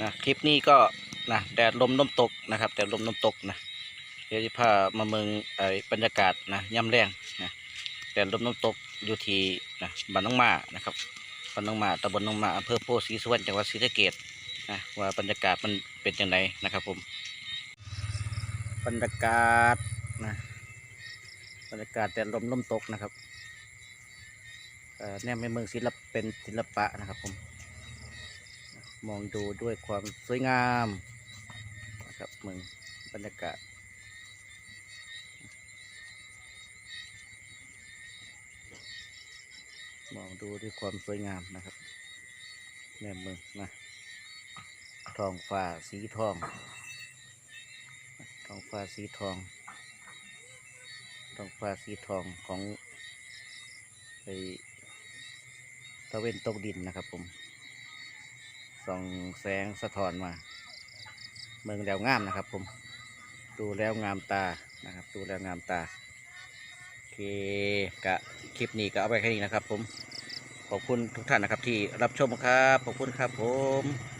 นะคลิปนี้ก็นะแดดลมน้ำตกนะครับแดดลมน้ำตกนะเดี๋ยวจะพามาเมืองไอ้บรรยากาศนะย่ำแรงนะแดดลมน้ำตกอยู่ที่นะบ้านน้องมานะครับบ้านน้องมาตำบลน้องมาอำเภอโพธิ์ศรีสุวรรณจังหวัดศรีสะเกษนะว่าบรรยากาศมันเป็นยังไงนะครับผมบรรยากาศนะบรรยากาศแดดลมน้ำตกนะครับเอ่อแนมในเมืองศิลปเป็นศิลปะนะครับผม มองดูด้วยความสวยงามนะครับเมืองบรรยากาศมองดูด้วยความสวยงามนะครับแม่เมืองนะทองฟ้าสีทอง ทองฟ้าสีทอง ทองฟ้าสีทองของไอตะเวนตกดินนะครับผม ส่องแสงสะท้อนมาเมืองแล้วงามนะครับ ผมดูแล้วงามตานะครับ ดูแล้วงามตาโอเคกะคลิปนี้ก็เอาไปแค่นี้นะครับ ผมขอบคุณทุกท่านนะครับที่รับชมครับขอบคุณครับผม